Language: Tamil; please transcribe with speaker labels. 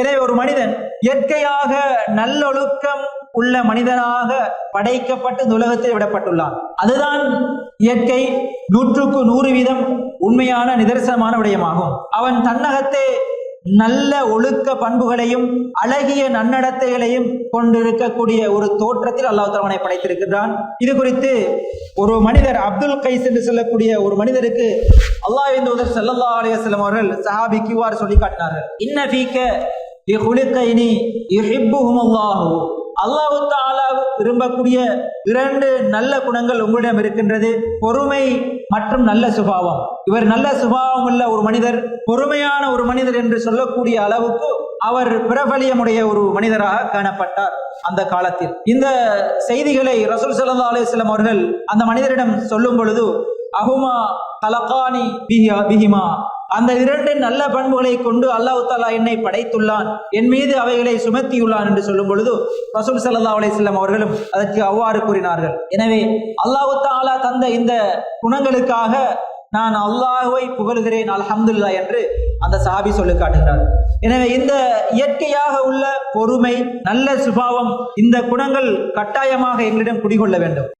Speaker 1: எனவே ஒரு மனிதன் இயற்கையாக நல்லொழுக்கம் உள்ள மனிதனாக படைக்கப்பட்டு இந்த உலகத்தில் விடப்பட்டுள்ளான். அதுதான் இயற்கை நூற்றுக்கு நூறு வீதம் உண்மையான நிதர்சனமான விடயமாகும். அவன் தன்னகத்தே நல்ல ஒழுக்க பண்புகளையும் அழகிய நன்னடத்தைகளையும் கொண்டிருக்கக்கூடிய ஒரு தோற்றத்தில் அல்லாஹ் அவனை படைத்திருக்கின்றான். இது குறித்து ஒரு மனிதர் அப்துல் கைஸ் என்று சொல்லக்கூடிய ஒரு மனிதருக்கு அல்லாஹ் செல்லல்லா அலையம் அவர்கள் சஹாபி கியூஆர் சொல்லி காட்டினார்கள். இன்ன ஃபீக்க லிஹுலிகைனி அல்லாஹு. தாலா விரும்பக்கூடிய இரண்டு நல்ல குணங்கள் உங்களிடம் இருக்கின்றது. பொறுமை மற்றும் நல்ல சுபாவம். இவர் நல்ல சுபாவம் உள்ள ஒரு மனிதர் பொறுமையான ஒரு மனிதர் என்று சொல்லக்கூடிய அளவுக்கு அவர் பிரபலியமுடைய ஒரு மனிதராக காணப்பட்டார் அந்த காலத்தில். இந்த செய்திகளை ரசூல் சல்லா அலுவலம் அவர்கள் அந்த மனிதரிடம் சொல்லும் பொழுது அஹுமா கலகானி பிஹிமா? அந்த இரண்டு நல்ல பண்புகளை கொண்டு அல்லாஹு தாலா என்னை படைத்துள்ளான். என் மீது அவைகளை சுமத்தியுள்ளான் என்று சொல்லும் பொழுது ரசூல் சல்லா அலிஸ்லாம் அவர்களும் அதற்கு அவ்வாறு கூறினார்கள். எனவே அல்லாஹு தாலா தந்த இந்த குணங்களுக்காக நான் அல்லாஹுவை புகழ்கிறேன் அல்ஹம்துலில்லாஹ் என்று அந்த சஹாபி சொல்லி காட்டுகிறார். எனவே இந்த இயற்கையாக உள்ள பொறுமை நல்ல சுபாவம் இந்த குணங்கள் கட்டாயமாக எங்களிடம் குடிகொள்ள வேண்டும்.